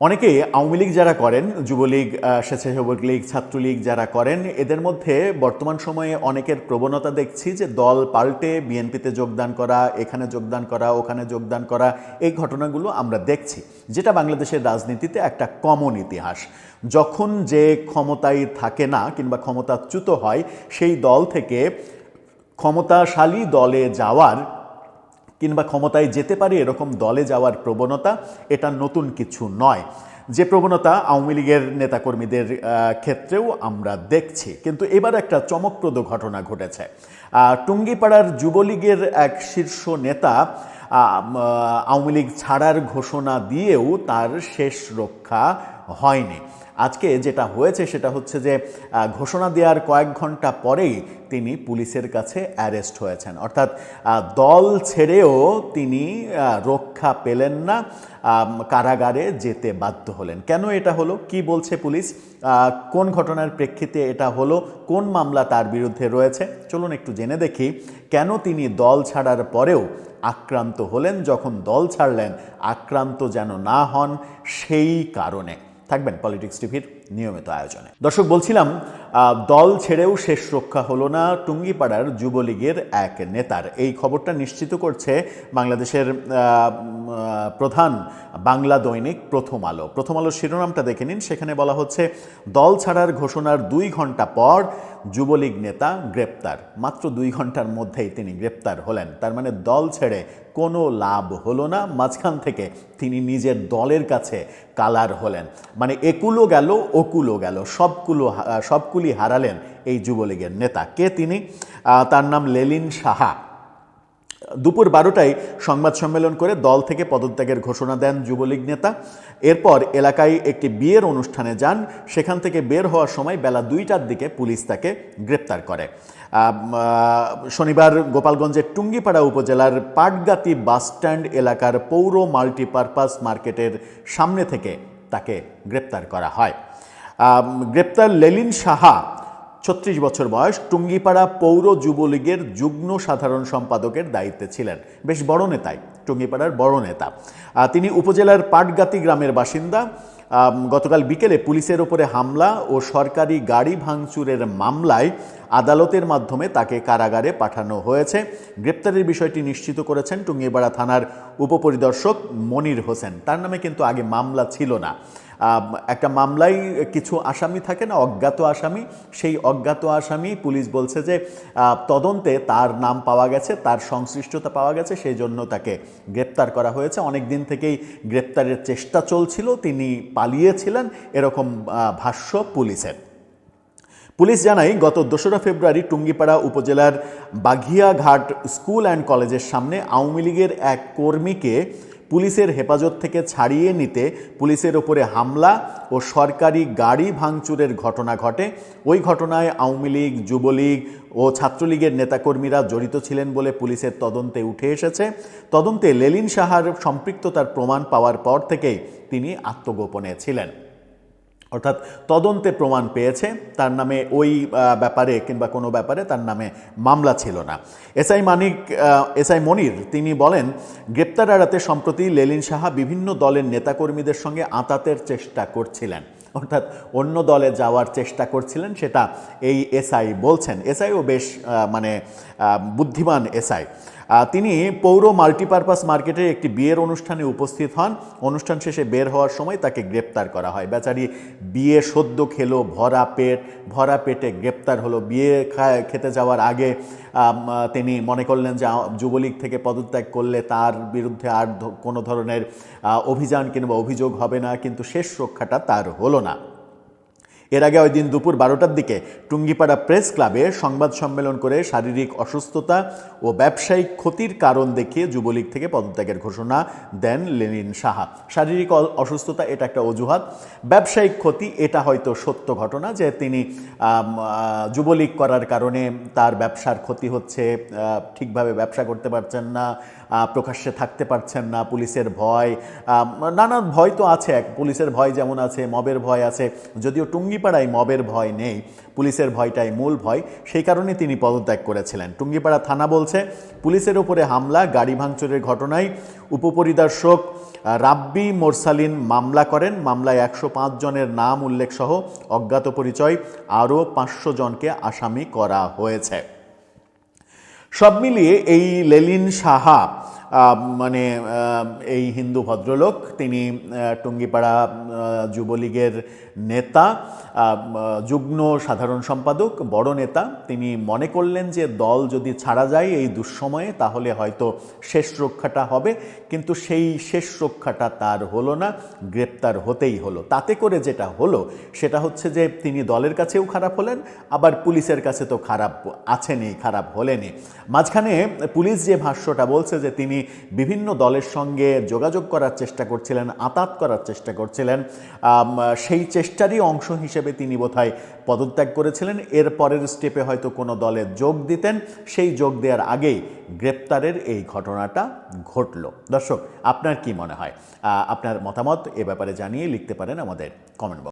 অনেকে আওয়ামী লীগ যারা করেন, যুবলীগ স্বেচ্ছাসেবক লীগ, ছাত্রলীগ যারা করেন, এদের মধ্যে বর্তমান সময়ে অনেকের প্রবণতা দেখছি যে দল পাল্টে বিএনপিতে যোগদান করা, এখানে যোগদান করা, ওখানে যোগদান করা, এই ঘটনাগুলো আমরা দেখছি, যেটা বাংলাদেশের রাজনীতিতে একটা কমন ইতিহাস। যখন যে ক্ষমতায় থাকে না কিংবা ক্ষমতাচ্যুত হয়, সেই দল থেকে ক্ষমতাশালী দলে যাওয়ার কিংবা ক্ষমতায় যেতে পারে এরকম দলে যাওয়ার প্রবণতা, এটা নতুন কিছু নয়। যে প্রবণতা আওয়ামী লীগের নেতাকর্মীদের ক্ষেত্রেও আমরা দেখছি। কিন্তু এবার একটা চমকপ্রদ ঘটনা ঘটেছে। টুঙ্গিপাড়ার যুবলীগের এক শীর্ষ নেতা আওয়ামী লীগ ছাড়ার ঘোষণা দিয়েও তার শেষ রক্ষা হয়নি। আজকে যেটা হয়েছে সেটা হচ্ছে যে ঘোষণা দেওয়ার কয়েক ঘণ্টা পরেই তিনি পুলিশের কাছে অ্যারেস্ট হয়েছেন। অর্থাৎ দল ছেড়েও তিনি রক্ষা পেলেন না কারাগারে যেতে বাধ্য হলেন। কেন এটা হলো? কি বলছে পুলিশ? কোন ঘটনার প্রেক্ষিতে এটা হলো? কোন মামলা তার বিরুদ্ধে রয়েছে? চলুন একটু জেনে দেখি, কেন তিনি দল ছাড়ার পরেও আক্রান্ত হলেন যখন দল ছাড়লেন, আক্রান্ত যেন না হন সেই কারণে। থাকবেন পলিটিক্স টিভির নিয়মিত আয়োজনে। দর্শক, বলছিলাম দল ছেড়েও শেষ রক্ষা হলো না টুঙ্গিপাড়ার যুবলীগের এক নেতার। এই খবরটা নিশ্চিত করছে বাংলাদেশের প্রধান বাংলা দৈনিক প্রথম আলো। প্রথম আলোর শিরোনামটা দেখে নিন। সেখানে বলা হচ্ছে, দল ছাড়ার ঘোষণার দুই ঘণ্টা পর যুবলীগ নেতা গ্রেপ্তার। মাত্র দুই ঘণ্টার মধ্যেই তিনি গ্রেপ্তার হলেন। তার মানে দল ছেড়ে কোনো লাভ হলো না। মাঝখান থেকে তিনি নিজের দলের কাছে কালার হলেন। মানে একুলো গেল ওকুলো গেল। সবগুলো হা- সবগুলি হারালেন এই যুবলীগের নেতা। কে তিনি? তার নাম লেলিন সাহা। দুপুর বারোটায় সংবাদ সম্মেলন করে দল থেকে পদত্যাগের ঘোষণা দেন যুবলীগ নেতা। এরপর এলাকায় একটি বিয়ের অনুষ্ঠানে যান। সেখান থেকে বের হওয়ার সময় বেলা দুইটার দিকে পুলিশ তাকে গ্রেপ্তার করে। শনিবার গোপালগঞ্জের টুঙ্গিপাড়া উপজেলার পাটগাতি বাসস্ট্যান্ড এলাকার পৌর মাল্টিপারপাস মার্কেটের সামনে থেকে তাকে গ্রেপ্তার করা হয়। গ্রেপ্তার লেলিন সাহা, ছত্রিশ বছর বয়স, টুঙ্গিপাড়া পৌর যুবলীগের যুগ্ম সাধারণ সম্পাদকের দায়িত্বে ছিলেন। বেশ বড় নেতাই, টুঙ্গিপাড়ার বড় নেতা। তিনি উপজেলার পাটগাতি গ্রামের বাসিন্দা। গতকাল বিকেলে পুলিশের ওপরে হামলা ও সরকারি গাড়ি ভাঙচুরের মামলায় আদালতের মাধ্যমে তাকে কারাগারে পাঠানো হয়েছে। গ্রেপ্তারের বিষয়টি নিশ্চিত করেছেন টুঙ্গিপাড়া থানার উপপরিদর্শক মনির হোসেন। তার নামে কিন্তু আগে মামলা ছিল না। একটা মামলায় কিছু আসামি থাকে না, অজ্ঞাত আসামি। সেই অজ্ঞাত আসামি পুলিশ বলছে যে তদন্তে তার নাম পাওয়া গেছে, তার সংশ্লিষ্টতা পাওয়া গেছে সেই জন্য তাকে গ্রেপ্তার করা হয়েছে। অনেক দিন থেকেই গ্রেপ্তারের চেষ্টা চলছিল, তিনি পালিয়েছিলেন, এরকম ভাষ্য পুলিশের। পুলিশ জানায়, গত দোসরা ফেব্রুয়ারি টুঙ্গিপাড়া উপজেলার বাঘিয়াঘাট স্কুল অ্যান্ড কলেজের সামনে আওয়ামী লীগের এক কর্মীকে পুলিশের হেফাজত থেকে ছাড়িয়ে নিতে পুলিশের ওপরে হামলা ও সরকারি গাড়ি ভাঙচুরের ঘটনা ঘটে। ওই ঘটনায় আওয়ামী লীগ, যুবলীগ ও ছাত্রলীগের নেতাকর্মীরা জড়িত ছিলেন বলে পুলিশের তদন্তে উঠে এসেছে। তদন্তে লেলিন সাহার সম্পৃক্ততার প্রমাণ পাওয়ার পর থেকেই তিনি আত্মগোপনে ছিলেন। অর্থাৎ তদন্তে প্রমাণ পেয়েছে, তার নামে ওই ব্যাপারে কিংবা কোনো ব্যাপারে তার নামে মামলা ছিল না। এসআই মানিক এসআই মনির, তিনি বলেন, গ্রেপ্তার এড়াতে সম্প্রতি লেলিন সাহা বিভিন্ন দলের নেতাকর্মীদের সঙ্গে আঁতাতের চেষ্টা করছিলেন। অর্থাৎ অন্য দলে যাওয়ার চেষ্টা করছিলেন, সেটা এই এসআই বলছেন। এসআইও বেশ মানে বুদ্ধিমান এসআই তিনি পৌর মাল্টিপারপাস মার্কেটের একটি বিয়ের অনুষ্ঠানে উপস্থিত হন। অনুষ্ঠান শেষে বের হওয়ার সময় তাকে গ্রেপ্তার করা হয়। বেচারি বিয়ে সদ্য খেলো, ভরা পেট, ভরা পেটে গ্রেপ্তার হলো। বিয়ে খেতে যাওয়ার আগে তিনি মনে করলেন যে যুবলীগ থেকে পদত্যাগ করলে তার বিরুদ্ধে আর কোনো ধরনের অভিযান কিংবা অভিযোগ হবে না, কিন্তু শেষ রক্ষাটা তার হলো না। এর আগে ওই দিন দুপুর বারোটার দিকে টুঙ্গিপাড়া প্রেস ক্লাবে সংবাদ সম্মেলন করে শারীরিক অসুস্থতা ও ব্যবসায়িক ক্ষতির কারণ দেখিয়ে যুবলীগ থেকে পদত্যাগের ঘোষণা দেন লেনিন সাহা। শারীরিক অসুস্থতা এটা একটা অজুহাত। ব্যবসায়িক ক্ষতি এটা হয়তো সত্য ঘটনা যে তিনি যুবলীগ করার কারণে তার ব্যবসার ক্ষতি হচ্ছে ঠিকভাবে ব্যবসা করতে পারছেন না প্রকাশ্যে থাকতে পারছেন না, পুলিশের ভয় নানান ভয় তো আছে। এক, পুলিশের ভয় যেমন আছে, মবের ভয় আছে। যদিও টুঙ্গিপাড়ায় মবের ভয় নেই, পুলিশের ভয়টাই মূল ভয়। সেই কারণে তিনি পদত্যাগ করেছিলেন। টুঙ্গিপাড়া থানা বলছে, পুলিশের ওপরে হামলা, গাড়ি ভাঙচুরের ঘটনায় উপপরিদর্শক রাব্বি মোরসালিন মামলা করেন। মামলায় একশো পাঁচ জনের নাম উল্লেখ সহ অজ্ঞাত পরিচয়, আরও পাঁচশো জনকে আসামি করা হয়েছে। সব মিলিয়ে এই লেলিন সাহা মানে এই হিন্দু ভদ্রলোক, তিনি টুঙ্গিপাড়া যুবলীগের নেতা যুগ্ম সাধারণ সম্পাদক, বড় নেতা। তিনি মনে করলেন যে দল যদি ছাড়া যায় এই দুঃসময়ে, তাহলে হয়তো শেষ রক্ষাটা হবে। কিন্তু সেই শেষ রক্ষাটা তার হলো না, গ্রেপ্তার হতেই হলো। তাতে করে যেটা হলো, সেটা হচ্ছে যে তিনি দলের কাছেও খারাপ হলেন, আবার পুলিশের কাছে তো খারাপ আছেনই, খারাপ হলেনই। মাঝখানে পুলিশ যে ভাষ্যটা বলছে যে তিনি বিভিন্ন দলের সঙ্গে যোগাযোগ করার চেষ্টা করছিলেন, আতাত করার চেষ্টা করছিলেন। সেই চেষ্টারই অংশ হিসেবে তিনি বোধহয় পদত্যাগ করেছিলেন। এর পরের স্টেপে হয়তো কোনো দলে যোগ দিতেন। সেই যোগ দেওয়ার আগেই গ্রেপ্তারের এই ঘটনাটা ঘটল। দর্শক, আপনার কি মনে হয়? আপনার মতামত এ ব্যাপারে জানিয়ে লিখতে পারেন আমাদের কমেন্ট বক্স